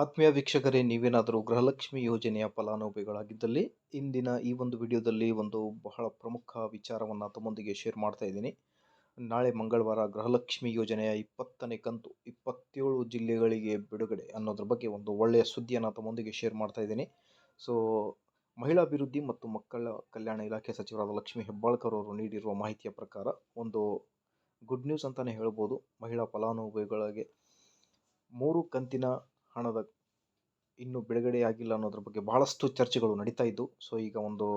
ಆತ್ಮೀಯ ವೀಕ್ಷಕರೇ, ನೀವೇನಾದರೂ ಗೃಹಲಕ್ಷ್ಮಿ ಯೋಜನೆಯ ಫಲಾನುಭವಿಗಳಾಗಿದ್ದಲ್ಲಿ ಇಂದಿನ ಈ ಒಂದು ವಿಡಿಯೋದಲ್ಲಿ ಒಂದು ಬಹಳ ಪ್ರಮುಖ ವಿಚಾರವನ್ನು ತಮ್ಮೊಂದಿಗೆ ಶೇರ್ ಮಾಡ್ತಾ ಇದ್ದೀನಿ. ನಾಳೆ ಮಂಗಳವಾರ ಗೃಹಲಕ್ಷ್ಮಿ ಯೋಜನೆಯ ಇಪ್ಪತ್ತನೇ ಕಂತು, ಇಪ್ಪತ್ತೇಳು ಜಿಲ್ಲೆಗಳಿಗೆ ಬಿಡುಗಡೆ ಅನ್ನೋದ್ರ ಬಗ್ಗೆ ಒಂದು ಒಳ್ಳೆಯ ಸುದ್ದಿಯನ್ನು ತಮ್ಮೊಂದಿಗೆ ಶೇರ್ ಮಾಡ್ತಾ ಇದ್ದೀನಿ. ಸೊ, ಮಹಿಳಾ ಅಭಿವೃದ್ಧಿ ಮತ್ತು ಮಕ್ಕಳ ಕಲ್ಯಾಣ ಇಲಾಖೆ ಸಚಿವರಾದ ಲಕ್ಷ್ಮೀ ಹೆಬ್ಬಾಳ್ಕರ್ ಅವರು ನೀಡಿರುವ ಮಾಹಿತಿಯ ಪ್ರಕಾರ ಒಂದು ಗುಡ್ ನ್ಯೂಸ್ ಅಂತಲೇ ಹೇಳ್ಬೋದು. ಮಹಿಳಾ ಫಲಾನುಭವಿಗಳಿಗೆ ಮೂರು ಕಂತಿನ ಹಣದ ಇನ್ನೂ ಬಿಡುಗಡೆಯಾಗಿಲ್ಲ ಅನ್ನೋದ್ರ ಬಗ್ಗೆ ಬಹಳಷ್ಟು ಚರ್ಚೆಗಳು ನಡೀತಾ ಇದ್ದು, ಸೊ ಈಗ ಒಂದು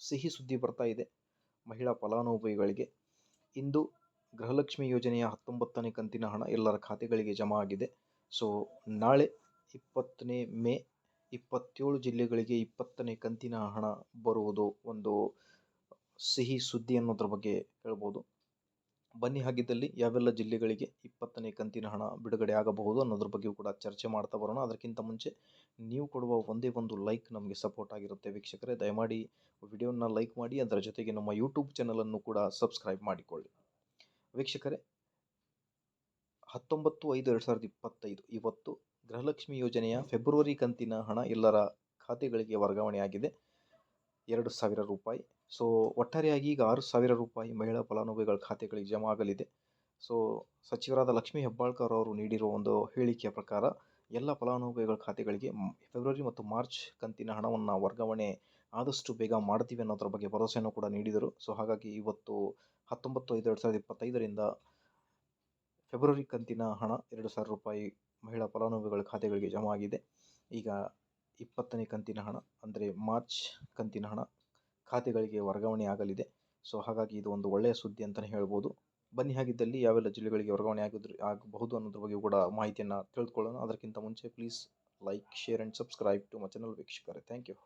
ಸಿಹಿ ಸುದ್ದಿ ಬರ್ತಾ ಇದೆ ಮಹಿಳಾ ಫಲಾನುಭವಿಗಳಿಗೆ. ಇಂದು ಗೃಹಲಕ್ಷ್ಮಿ ಯೋಜನೆಯ ಹತ್ತೊಂಬತ್ತನೇ ಕಂತಿನ ಹಣ ಎಲ್ಲರ ಖಾತೆಗಳಿಗೆ ಜಮಾ ಆಗಿದೆ. ಸೊ ನಾಳೆ ಇಪ್ಪತ್ತನೇ ಮೇ ಇಪ್ಪತ್ತೇಳು ಜಿಲ್ಲೆಗಳಿಗೆ ಇಪ್ಪತ್ತನೇ ಕಂತಿನ ಹಣ ಬರುವುದು ಒಂದು ಸಿಹಿ ಸುದ್ದಿ ಅನ್ನೋದ್ರ ಬಗ್ಗೆ ಹೇಳ್ಬೋದು. ಬನ್ನಿ ಹಾಗಿದ್ದಲ್ಲಿ ಯಾವೆಲ್ಲ ಜಿಲ್ಲೆಗಳಿಗೆ ಇಪ್ಪತ್ತನೇ ಕಂತಿನ ಹಣ ಬಿಡುಗಡೆ ಆಗಬಹುದು ಅನ್ನೋದ್ರ ಬಗ್ಗೆಯೂ ಕೂಡ ಚರ್ಚೆ ಮಾಡ್ತಾ ಬರೋಣ. ಅದಕ್ಕಿಂತ ಮುಂಚೆ ನೀವು ಕೊಡುವ ಒಂದೇ ಒಂದು ಲೈಕ್ ನಮಗೆ ಸಪೋರ್ಟ್ ಆಗಿರುತ್ತೆ ವೀಕ್ಷಕರೇ. ದಯಮಾಡಿ ವಿಡಿಯೋನ ಲೈಕ್ ಮಾಡಿ, ಅದರ ಜೊತೆಗೆ ನಮ್ಮ ಯೂಟ್ಯೂಬ್ ಚಾನಲನ್ನು ಕೂಡ ಸಬ್ಸ್ಕ್ರೈಬ್ ಮಾಡಿಕೊಳ್ಳಿ. ವೀಕ್ಷಕರೇ, ಹತ್ತೊಂಬತ್ತು ಐದು ಎರಡು ಸಾವಿರದ ಇಪ್ಪತ್ತೈದು, ಇವತ್ತು ಗೃಹಲಕ್ಷ್ಮಿ ಯೋಜನೆಯ ಫೆಬ್ರವರಿ ಕಂತಿನ ಹಣ ಎಲ್ಲರ ಖಾತೆಗಳಿಗೆ ವರ್ಗಾವಣೆಯಾಗಿದೆ. ಎರಡು ಸಾವಿರ ರೂಪಾಯಿ. ಸೊ ಒಟ್ಟಾರೆಯಾಗಿ ಈಗ ಆರು ಸಾವಿರ ರೂಪಾಯಿ ಮಹಿಳಾ ಫಲಾನುಭವಿಗಳ ಖಾತೆಗಳಿಗೆ ಜಮಾ ಆಗಲಿದೆ. ಸೊ ಸಚಿವರಾದ ಲಕ್ಷ್ಮೀ ಹೆಬ್ಬಾಳ್ಕರ್ ಅವರು ನೀಡಿರುವ ಒಂದು ಹೇಳಿಕೆಯ ಪ್ರಕಾರ, ಎಲ್ಲ ಫಲಾನುಭವಿಗಳ ಖಾತೆಗಳಿಗೆ ಫೆಬ್ರವರಿ ಮತ್ತು ಮಾರ್ಚ್ ಕಂತಿನ ಹಣವನ್ನು ವರ್ಗಾವಣೆ ಆದಷ್ಟು ಬೇಗ ಮಾಡ್ತೀವಿ ಅನ್ನೋದ್ರ ಬಗ್ಗೆ ಭರವಸೆಯನ್ನು ಕೂಡ ನೀಡಿದರು. ಸೊ ಹಾಗಾಗಿ ಇವತ್ತು ಹತ್ತೊಂಬತ್ತು ಐದು ಎರಡು ಸಾವಿರದ ಇಪ್ಪತ್ತೈದರಿಂದ ಫೆಬ್ರವರಿ ಕಂತಿನ ಹಣ ಎರಡು ಸಾವಿರ ರೂಪಾಯಿ ಮಹಿಳಾ ಫಲಾನುಭವಿಗಳ ಖಾತೆಗಳಿಗೆ ಜಮಾ ಆಗಿದೆ. ಈಗ ಇಪ್ಪತ್ತನೇ ಕಂತಿನ ಹಣ, ಅಂದರೆ ಮಾರ್ಚ್ ಕಂತಿನ ಹಣ ಖಾತೆಗಳಿಗೆ ವರ್ಗಾವಣೆ ಆಗಲಿದೆ. ಸೊ, ಹಾಗಾಗಿ ಇದು ಒಂದು ಒಳ್ಳೆಯ ಸುದ್ದಿ ಅಂತಲೇ ಹೇಳ್ಬೋದು. ಬನ್ನಿ, ಹಾಗಿದ್ದಲ್ಲಿ ಯಾವೆಲ್ಲ ಜಿಲ್ಲೆಗಳಿಗೆ ವರ್ಗಾವಣೆ ಆಗಿದ್ರು, ಆಗಬಹುದು ಅನ್ನೋದ್ರ ಬಗ್ಗೆ ಕೂಡ ಮಾಹಿತಿಯನ್ನು ತಿಳಿದುಕೊಳ್ಳೋಣ ಅದಕ್ಕಿಂತ ಮುಂಚೆ please like share and subscribe to my channel ವೀಕ್ಷಕರೇ. Thank you